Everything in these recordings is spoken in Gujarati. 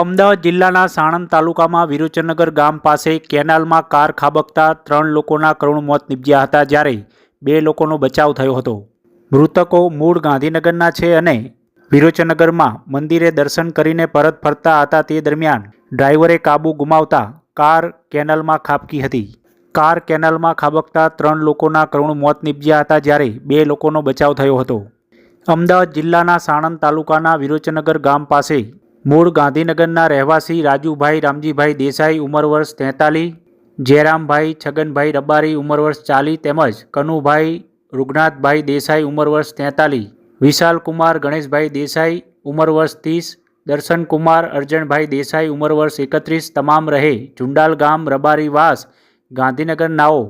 અમદાવાદ જિલ્લાના સાણંદ તાલુકામાં વિરુચનગર ગામ પાસે કેનાલમાં કાર ખાબકતા ત્રણ લોકોના કરુણ મોત નીપજ્યા હતા જ્યારે બે લોકોનો બચાવ થયો હતો. મૃતકો મૂળ ગાંધીનગરના છે અને વિરોચનગરમાં મંદિરે દર્શન કરીને પરત ફરતા હતા તે દરમિયાન ડ્રાઈવરે કાબુ ગુમાવતા કાર કેનાલમાં ખાબકી હતી. કાર કેનાલમાં ખાબકતા ત્રણ લોકોના કરુણ મોત નીપજ્યા હતા જ્યારે બે લોકોનો બચાવ થયો હતો. અમદાવાદ જિલ્લાના સાણંદ તાલુકાના વિરોચનગર ગામ પાસે મૂળ ગાંધીનગરના રહેવાસી રાજુભાઈ રામજીભાઈ દેસાઈ, ઉંમર વર્ષ તેતાલીસ જયરામભાઈ છગનભાઈ રબારી, ઉંમર વર્ષ ચાલીસ તેમજ કનુભાઈ રૂગનાથભાઈ દેસાઈ, ઉંમર વર્ષ તેતાલીસ વિશાલકુમાર ગણેશભાઈ દેસાઈ, ઉંમર વર્ષ ત્રીસ દર્શનકુમાર અર્જણભાઈ દેસાઈ, ઉંમર વર્ષ એકત્રીસ, તમામ રહે ચુંડાલ ગામ, રબારી વાસ ગાંધીનગર નાઓ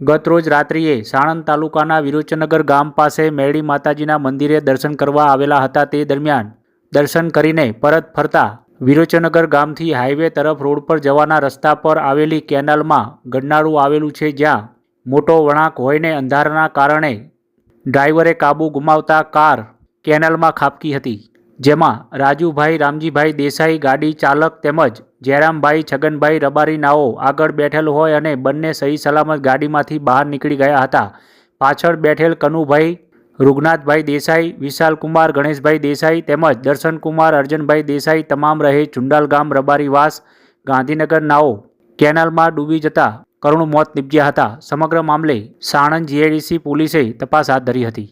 ગતરોજ રાત્રિએ સાણંદ તાલુકાના વિરોચનગર ગામ પાસે મેળી માતાજીના મંદિરે દર્શન કરવા આવેલા હતા. તે દરમિયાન દર્શન કરીને પરત ફરતા વિરોચનગર ગામથી હાઈવે તરફ રોડ પર જવાના રસ્તા પર આવેલી કેનાલમાં ગરનાળું આવેલું છે જ્યાં મોટો વળાંક હોઈને અંધારાના કારણે ડ્રાઈવરે કાબુ ગુમાવતા કાર કેનાલમાં ખાબકી હતી. જેમાં રાજુભાઈ, રામજીભાઈ દેસાઈ, ગાડી ચાલક તેમજ જયરામભાઈ, છગનભાઈ રબારી નાઓ આગળ બેઠેલ હોય અને બંને સહી સલામત ગાડીમાંથી બહાર નીકળી ગયા હતા. પાછળ બેઠેલ કનુભાઈ રૂગનાથભાઈ દેસાઈ વિશાલકુમાર ગણેશભાઈ દેસાઈ તેમજ દર્શનકુમાર અર્જનભાઈ દેસાઈ તમામ રહે ચુંડાલ ગામ રબારીવાસ ગાંધીનગર નાઓ. કેનાલમાં ડૂબી જતા કરુણ મોત નીપજ્યા હતા. સમગ્ર મામલે સાણંદ જીઆઈડીસી પોલીસે તપાસ હાથ ધરી હતી.